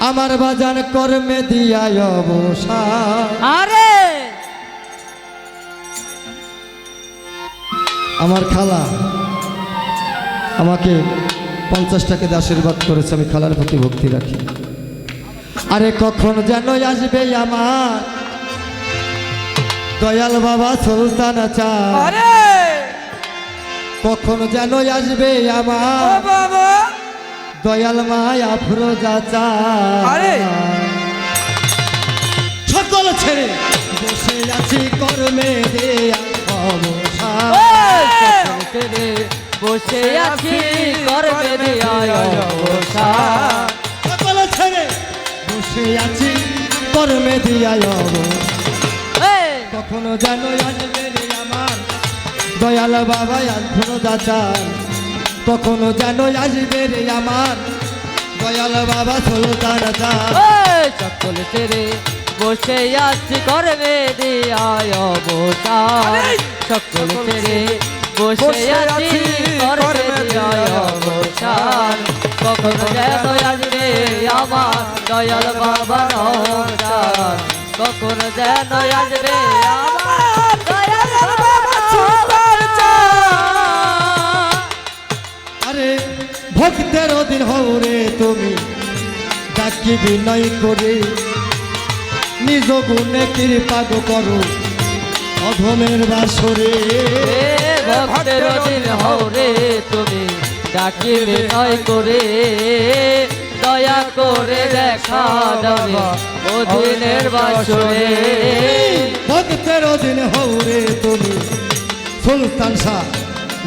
আমার বাজান কর্মে দিয়ায় অবসান আরে! আমার খালা আমাকে পঞ্চাশ টাকা দিয়ে আশীর্বাদ করেছে আমি খালার প্রতি ভক্তি রাখি। আরে কখন যেন আসবে আমার দয়াল বাবা সুলতান চা কখন যেন আসবে আমার বাবা! দয়াল মায়া আফরোজা চা আরে! সকল ছেড়ে বসে আছি কর্মে ছেড়ে বসে আছি অবসান। সকল ছেড়ে বসে আছি কর্মে দিয়ায় কখনো আসবে রে আমার দয়াল বাবা আফরোজা চা কখনো যেন আসবে রে আমার? দয়াল বাবা সুলতান সকল ছেড়ে বসে আছি করবে অবসান সকল ছেড়ে বসে আছি করবে কখন যেন আসবে আমার দয়াল বাবা কখন যেন আসবে ডাকি বিনয় করে নিজ গুণে কৃপা গো করো অধমের বাসরে। ভক্তের দিন হও রে তুমি ডাকি বিনয় করে দয়া করে দেখা যাবে অধীনের বাসরে। ভক্তের অধীন হও রে তুমি সুলতান শাহ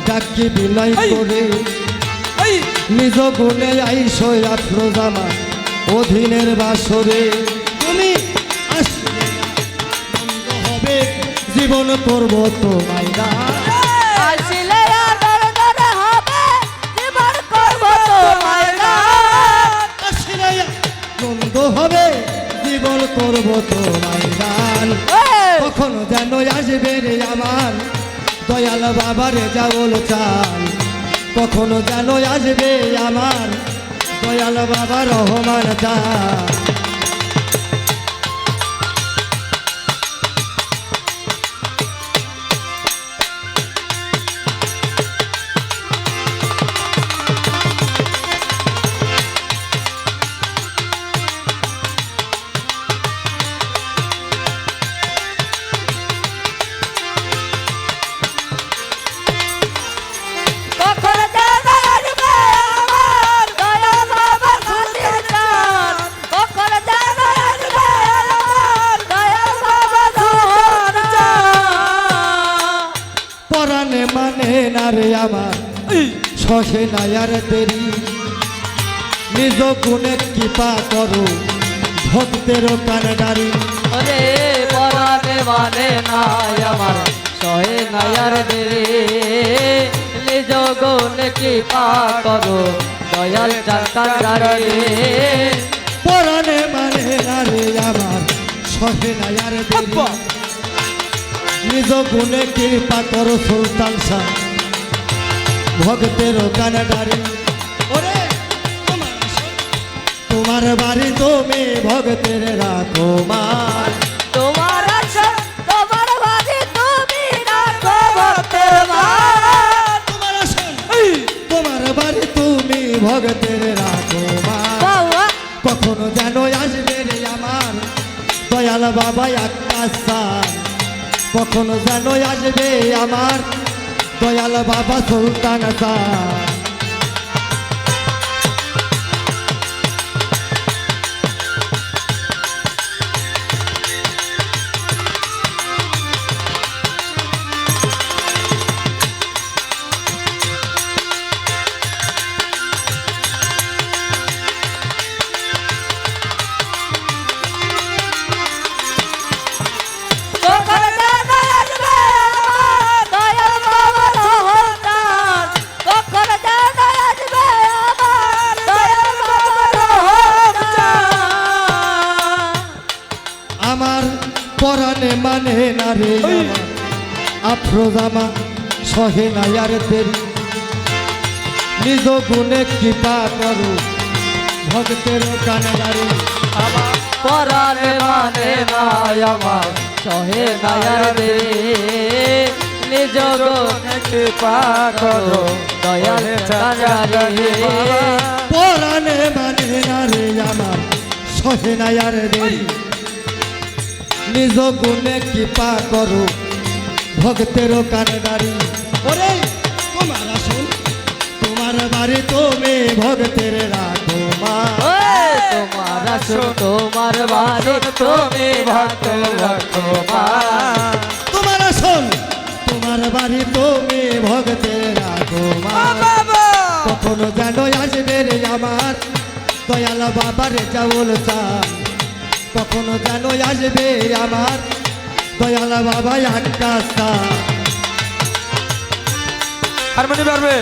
ডাকি বিনয় করে। নিজ গুণে আইসো আফরোজামা অধীনের বাসরে তুমি আসলে হবে জীবন করব তোমায় আসলে হবে জীবন করব তোমায় গান আসলে আনন্দ হবে জীবন করব তোমায় দান এই, যেন আসবে রে আমার দয়াল বাবারে যাবল চাল। কখনো যেন আসবে আমার দয়াল বাবা রহমান চাল না রে আমার। সহে নায়ার দেরি। নিজ গুণে কৃপা করো ভক্তের কানডারি ওরে পরাণে মানে নাই আমার সহে নায়ার দেরে। নিজ গুণ কৃপা করো দয়াল চাকারে পরাণে মানে না রে আমার সহে নায়ার দেরি। নিজ গুণে কৃপা করো সুলতান শাহ। ভক্তের কানডারি ওরে তোমার বাড়ি তুমি ভক্তের রাখো মার। তোমার তোমার বাড়ি তুমি ভক্তের তোমার বাড়ি তুমি ভক্তের রাখো মার। কখনো যেন আসবে রে আমার দয়াল বাবা আকাশ কখনো যেন আসবে আমার দয়াল বাবা সুলতান শাহ পরাণে মানে না রে আফ্রোজামা সহে নায়ার দেরি নিজ গুণে কৃপা করো। ভক্তের কানে দাঁড়ি আমার পরাণে মানে না আমার সহে নায়ার দে নিজ গুণ কৃপা করো। দয়াল কান্ডারি পরাণে মানে না রে আমার সহে নাই আর দেরি নিজ গুণে কৃপা করো। ভক্তের কানে দাঁড়ি ওরে তোমার আসল তোমার বাড়ি তুমি ভক্তের রাখো মা। তোমার আসো তোমার বাড়ি তুমি ভক্ত ভক্ত মা। তোমার আসল তোমার বাড়ি তুমি ভক্তের রাখো মা। কখনো যেন আসবে রে আমার। দয়াল বাবার চাউল চাল কখনো যেন আসবে আমার? দয়াল বাবা একটা চাল হারমোনি পারবে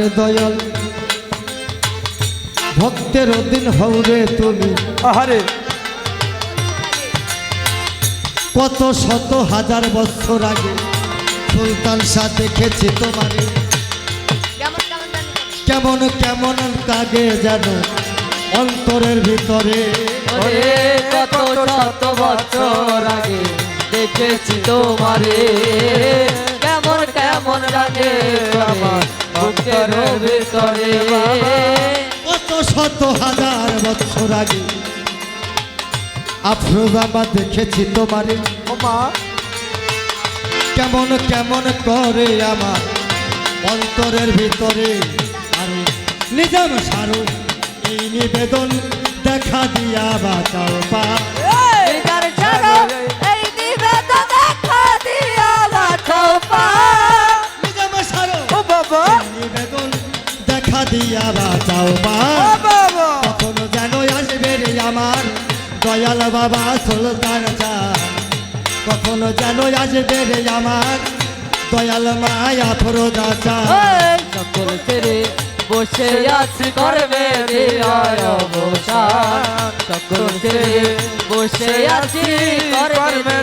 আরে দয়াল। ভক্তের দিন হৌরে তুমি। আহারে। কত শত হাজার বছর আগে সুলতান শাহ দেখেছি তোমারে। কেমন কেমন কাগে যেন অন্তরের ভিতরে। কত শত বছর আগে দেখেছি তোমারে। কেমন কেমন লাগে আমার বুকের ভিতরে কত শত হাজার বছর আগে আফরোজামা দেখেছি তোমারে। মা। কেমন কেমন করে আমার অন্তরের ভিতরে আরে নিজাম সারু। এই নিবেদন দেখা দিয়া বাঁচাও পা বাবা সুলতান কখনো যেন আসবে রে আমার দয়াল মায়া ওই সকল ছেড়ে বসে আছি করবে দিয়ায় অবসান। সকল ছেড়ে বসে আছি করবে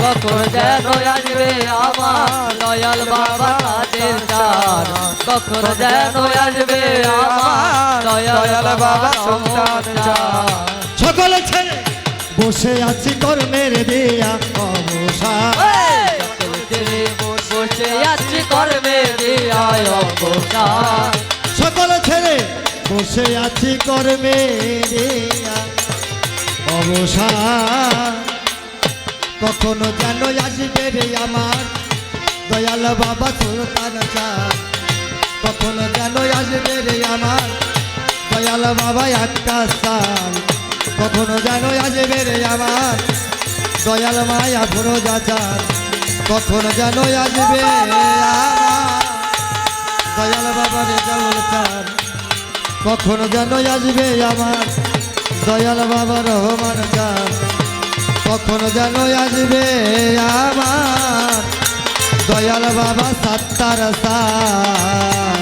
কখন যেন আসবে আমার দয়াল বাবা কাদের কখন যেন আসবে আমার দয়াল বাবা সুলতান চান সকল ছেড়ে। বসে আছি কর্মের দিয়া অবসান সকল ছেড়ে বসে আছি করবে দিয়ায় অবসান সকল ছেড়ে। বসে আছি কর্মে দিয়া অবসান কখনো যেন আসবে রে আমার দয়াল বাবা সুলতান চান কখনো যেন আসবে রে আমার দয়াল বাবা একটা সাল। কখনো যেন আসবে রে আমার? দয়াল মায়া ফরোজা চান কখনো যেন আসবে দয়াল বাবা রে চাউল চান কখনো যেন আসবে আমার? দয়াল বাবা রহমান চান কখনো যেন আসবে আমার? দয়াল বাবা সাত্তার সা